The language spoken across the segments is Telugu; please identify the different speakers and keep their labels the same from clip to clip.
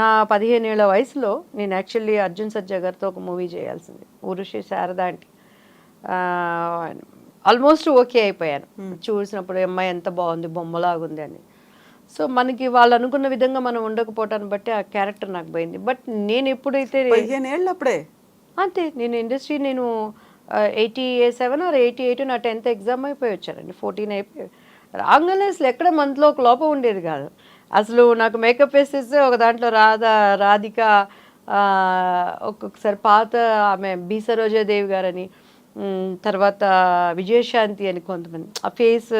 Speaker 1: నా పదిహేను ఏళ్ళ వయసులో నేను యాక్చువల్లీ అర్జున్ సజ్జా గారితో ఒక మూవీ చేయాల్సింది. ఊరుషి శారద అంటే ఆల్మోస్ట్ ఓకే అయిపోయాను. చూసినప్పుడు ఈ అమ్మాయి ఎంత బాగుంది బొమ్మలాగుంది అని. సో మనకి వాళ్ళు అనుకున్న విధంగా మనం ఉండకపోవటాన్ని బట్టి ఆ క్యారెక్టర్ నాకు పోయింది. బట్ నేను ఎప్పుడైతే
Speaker 2: అప్పుడే
Speaker 1: అంతే. నేను ఇండస్ట్రీ నేను eighty seven or eighty eight నా టెన్త్ ఎగ్జామ్ అయిపోయి వచ్చానండి. ఫోర్టీన్ అయిపోయి. రాగానే అసలు ఎక్కడ మనలో ఒక లోపం ఉండేది కాదు. అసలు నాకు మేకప్ వేసేస్తే ఒక దాంట్లో రాధా రాధిక ఒక్కొక్కసారి పాత ఆమె బి సరోజాదేవి గారని తర్వాత విజయశాంతి అని కొంతమంది. ఆ ఫేస్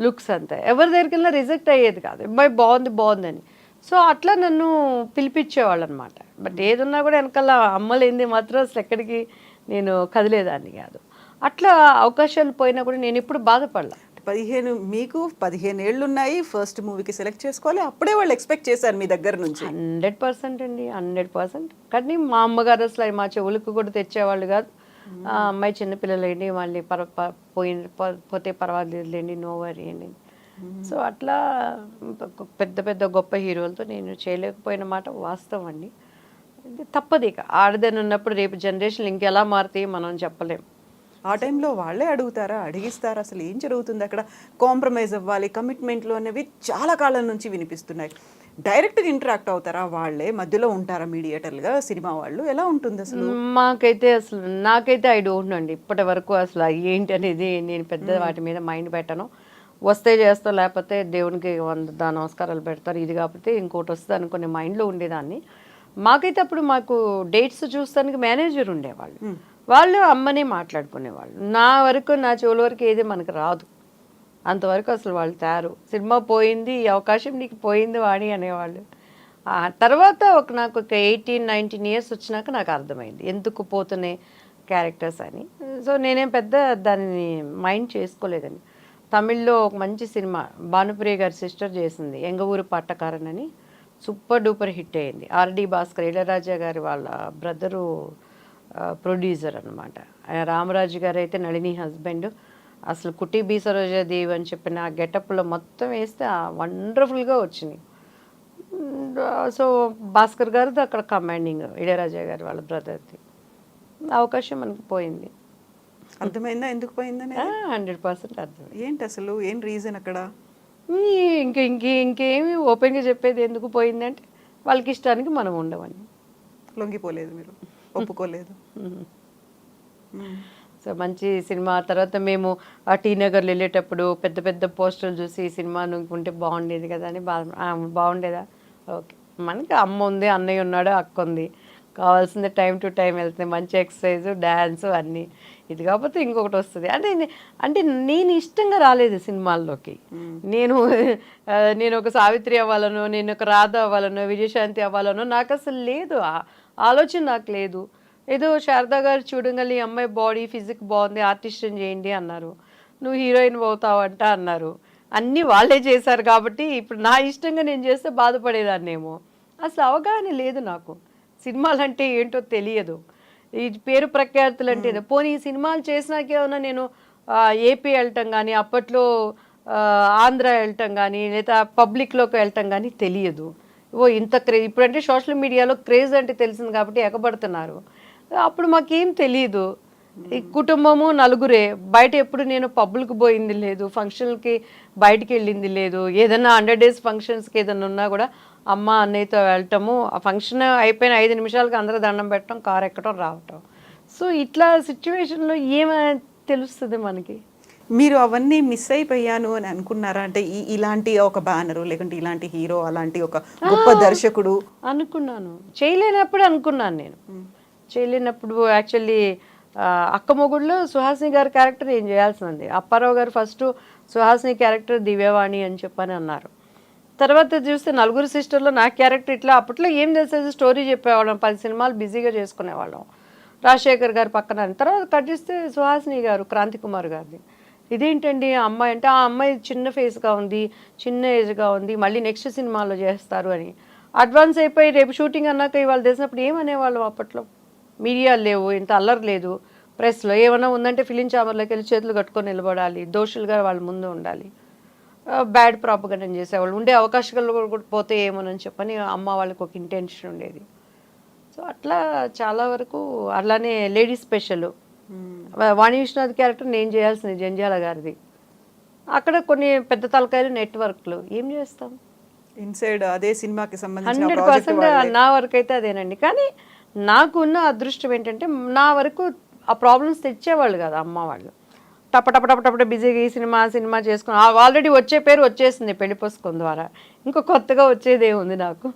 Speaker 1: లుక్స్ అంతా. ఎవరి దగ్గరికి వెళ్ళినా రిజెక్ట్ అయ్యేది కాదు. అబ్బాయి బాగుంది బాగుందని. సో అట్లా నన్ను పిలిపించేవాళ్ళు అనమాట బట్ ఏదున్నా కూడా వెనకాల అమ్మలేంది మాత్రం అసలు ఎక్కడికి నేను కదిలేదాన్ని కాదు. అట్లా అవకాశాలు పోయినా కూడా నేను ఎప్పుడు బాధపడలా.
Speaker 2: పదిహేను మీకు పదిహేను ఏళ్ళు ఉన్నాయి ఫస్ట్ మూవీకి సెలెక్ట్ చేసుకోవాలి అప్పుడే వాళ్ళు ఎక్స్పెక్ట్ చేశారు మీ దగ్గర నుంచి.
Speaker 1: హండ్రెడ్ పర్సెంట్ అండి హండ్రెడ్ పర్సెంట్. కానీ మా అమ్మగారు అసలు మా చెవులకు కూడా తెచ్చేవాళ్ళు కాదు. ఆ అమ్మాయి చిన్నపిల్లలేండి మళ్ళీ పర ప- పోయిన పో- పోతే పర్వాలేదులేండి నో వరీ అండి. సో అట్లా పెద్ద పెద్ద గొప్ప హీరోలతో నేను చేయలేకపోయిన మాట వాస్తవం అండి. తప్పదు ఇక. ఆడదని ఉన్నప్పుడు రేపు జనరేషన్ ఇంకెలా మారుతాయి మనం చెప్పలేం.
Speaker 2: ఆ టైంలో వాళ్ళే అడుగుతారా? అడిగిస్తారా? అసలు ఏం జరుగుతుంది అక్కడ? కాంప్రమైజ్ అవ్వాలి. కమిట్మెంట్లు అనేవి చాలా కాలం నుంచి వినిపిస్తున్నాయి. డైరెక్ట్గా ఇంటరాక్ట్ అవుతారా? వాళ్ళే మధ్యలో ఉంటారా మీడియేటర్లుగా? సినిమా వాళ్ళు ఎలా ఉంటుంది అసలు?
Speaker 1: మాకైతే అసలు నాకైతే ఐ డోంట్ అండి. ఇప్పటి వరకు అసలు ఏంటి అనేది నేను పెద్ద వాటి మీద మైండ్ పెట్టను. వస్తే చేస్తా లేకపోతే దేవునికి వంద నమస్కారాలు పెడతారు. ఇది కాకపోతే ఇంకోటి వస్తుంది అనుకునే మైండ్లో ఉండేదాన్ని. మాకైతే అప్పుడు మాకు డేట్స్ చూస్తానికి మేనేజర్ ఉండేవాళ్ళు. వాళ్ళు అమ్మనే మాట్లాడుకునేవాళ్ళు. నా వరకు నా చెవుల వరకు ఏది మనకు రాదు. అంతవరకు అసలు వాళ్ళు తయారు సినిమా పోయింది ఈ అవకాశం నీకు పోయింది వాణి అనేవాళ్ళు. ఆ తర్వాత ఒక నాకు ఒక ఎయిటీన్ నైన్టీన్ ఇయర్స్ వచ్చినాక నాకు అర్థమైంది. ఎందుకు పోతున్నాయి క్యారెక్టర్స్ అని. సో నేనేం పెద్ద దానిని మైండ్ చేసుకోలేదండి తమిళ్ళో ఒక మంచి సినిమా భానుప్రియ గారి సిస్టర్ చేసింది ఎంగ ఊరు పట్టకారన్ అని. సూపర్ డూపర్ హిట్ అయింది. ఆర్డి భాస్కర్ ఇళరాజా గారి వాళ్ళ బ్రదరు ప్రొడ్యూసర్ అనమాట రామరాజు గారు అయితే నళిని హస్బెండ్. అసలు కుట్టి బీ సరోజాదేవి అని చెప్పిన ఆ గెటప్లో మొత్తం వేస్తే వండర్ఫుల్గా వచ్చినాయి. సో భాస్కర్ గారిది అక్కడ కమాండింగ్ ఇళయరాజా గారి వాళ్ళ బ్రదర్ది అవకాశం మనకు పోయింది.
Speaker 2: అర్థమైందా? ఎందుకు పోయిందని
Speaker 1: హండ్రెడ్ పర్సెంట్ అర్థం
Speaker 2: ఏంటి అసలు? ఏం రీజన్ అక్కడ?
Speaker 1: ఇంక ఇంక ఇంకేమి ఓపెన్గా చెప్పేది ఎందుకు పోయిందంటే వాళ్ళకి ఇష్టానికి మనం ఉండమని.
Speaker 2: లొంగిపోలేదు మీరు. ఒప్పుకోలేదు.
Speaker 1: సో మంచి సినిమా. తర్వాత మేము ఆ టీ నగర్లో వెళ్ళేటప్పుడు పెద్ద పెద్ద పోస్టర్లు చూసి ఈ సినిమా ఉంటే బాగుండేది కదా అని ఆ, బాగుండేదా? ఓకే. మనకి అమ్మ ఉంది అన్నయ్య ఉన్నాడు అక్క ఉంది. కావాల్సింది టైం టు టైం వెళ్తుంది మంచి ఎక్సర్సైజ్ డ్యాన్స్ అన్నీ. ఇది కాకపోతే ఇంకొకటి వస్తుంది. అంటే అంటే నేను ఇష్టంగా రాలేదు సినిమాల్లోకి. నేను నేను ఒక సావిత్రి అవ్వాలనో నేను ఒక రాధ అవ్వాలనో విజయశాంతి అవ్వాలనో నాకు అసలు లేదు. ఆలోచన నాకు లేదు. ఏదో శారదా గారు చూడగలి అమ్మాయి బాడీ ఫిజిక్ బాగుంది ఆర్టిస్ట్ని చేయండి అన్నారు. నువ్వు హీరోయిన్ అవుతావంట అన్నారు. అన్నీ వాళ్ళే చేశారు కాబట్టి ఇప్పుడు నా ఇష్టంగా నేను చేస్తే బాధపడేదాన్నేమో. అసలు అవగాహన లేదు నాకు. సినిమాలు అంటే ఏంటో తెలియదు. ఈ పేరు ప్రఖ్యాతులు అంటే. పోనీ ఈ సినిమాలు చేసినాకే ఏమన్నా నేను ఏపీ వెళ్ళటం కానీ అప్పట్లో ఆంధ్ర వెళ్ళటం కానీ లేదా పబ్లిక్లోకి వెళ్ళటం కానీ తెలియదు. ఓ ఇంత క్రే ఇప్పుడంటే సోషల్ మీడియాలో క్రేజ్ అంటే తెలిసింది కాబట్టి ఎగబడుతున్నారు. అప్పుడు మాకేం తెలియదు ఈ కుటుంబము నలుగురే. బయట ఎప్పుడు నేను పబ్బులకు పోయింది లేదు. ఫంక్షన్కి బయటికి వెళ్ళింది లేదు. ఏదైనా హండ్రెడ్ డేస్ ఫంక్షన్స్కి ఏదైనా ఉన్నా కూడా అమ్మ అన్నయ్యతో వెళ్ళటము ఆ ఫంక్షన్ అయిపోయిన ఐదు నిమిషాలకి అందరూ దండం పెట్టడం కారు ఎక్కడం రావటం. సో ఇట్లా సిచ్యువేషన్లో ఏమైనా తెలుస్తుంది మనకి?
Speaker 2: మీరు అవన్నీ మిస్ అయిపోయాను అని అనుకున్నారా? అంటే ఈ ఇలాంటి ఒక బ్యానరు లేకుంటే ఇలాంటి హీరో అలాంటి ఒక గొప్ప దర్శకుడు?
Speaker 1: అనుకున్నాను. చేయలేనప్పుడు అనుకున్నాను నేను. చేయలేనప్పుడు యాక్చువల్లీ అక్క మొగుడులో సుహాసిని గారి క్యారెక్టర్ ఏం చేయాల్సింది. అప్పారావు గారు ఫస్ట్ సుహాసిని క్యారెక్టర్ దివ్యవాణి అని చెప్పని అన్నారు. తర్వాత చూస్తే నలుగురు సిస్టర్లో నా క్యారెక్టర్ ఇట్లా అప్పట్లో ఏం తెలిసేది? స్టోరీ చెప్పేవాళ్ళం పది సినిమాలు బిజీగా చేసుకునేవాళ్ళం. రాజశేఖర్ గారి పక్కన. తర్వాత కట్ చేస్తే సుహాసిని గారు క్రాంతి కుమార్ గారిది. ఇదేంటండి ఆ అమ్మాయి అంటే ఆ అమ్మాయి చిన్న ఫేస్గా ఉంది చిన్న ఏజ్గా ఉంది మళ్ళీ నెక్స్ట్ సినిమాలో చేస్తారు అని. అడ్వాన్స్ అయిపోయి రేపు షూటింగ్ అన్నాక ఇవాళ తెలిసినప్పుడు ఏమనేవాళ్ళం అప్పట్లో? మీడియా లేవు ఇంత అల్లరి లేదు. ప్రెస్లో ఏమైనా ఉందంటే ఫిలిం చాంబర్లోకి వెళ్ళి చేతులు కట్టుకొని నిలబడాలి దోషులుగా వాళ్ళ ముందు ఉండాలి. బ్యాడ్ ప్రాపగండం చేసేవాళ్ళు. ఉండే అవకాశాలు కూడా పోతే ఏమోనని చెప్పని అమ్మ వాళ్ళకి ఒక ఇంటెన్షన్ ఉండేది. సో అట్లా చాలా వరకు అలానే ladies special. Vani Vishwanath character నేను చేయాల్సింది జంజాల గారిది. అక్కడ కొన్ని పెద్ద తలకాయలు నెట్వర్క్లు. ఏం చేస్తాం?
Speaker 2: ఇన్సైడ్ అదే సినిమాకి సంబంధించిన
Speaker 1: హండ్రెడ్ పర్సెంట్ నా వరకు అయితే అదేనండి. కానీ నాకున్న అదృష్టం ఏంటంటే నా వరకు ఆ ప్రాబ్లమ్స్ తెచ్చేవాళ్ళు కదా అమ్మ వాళ్ళు. టప టప టప టప బిజీగా ఈ సినిమా సినిమా చేసుకుని ఆల్రెడీ వచ్చే పేరు వచ్చేసింది పెళ్ళి పుస్తకం ద్వారా. ఇంకో కొత్తగా వచ్చేదే ఉంది నాకు?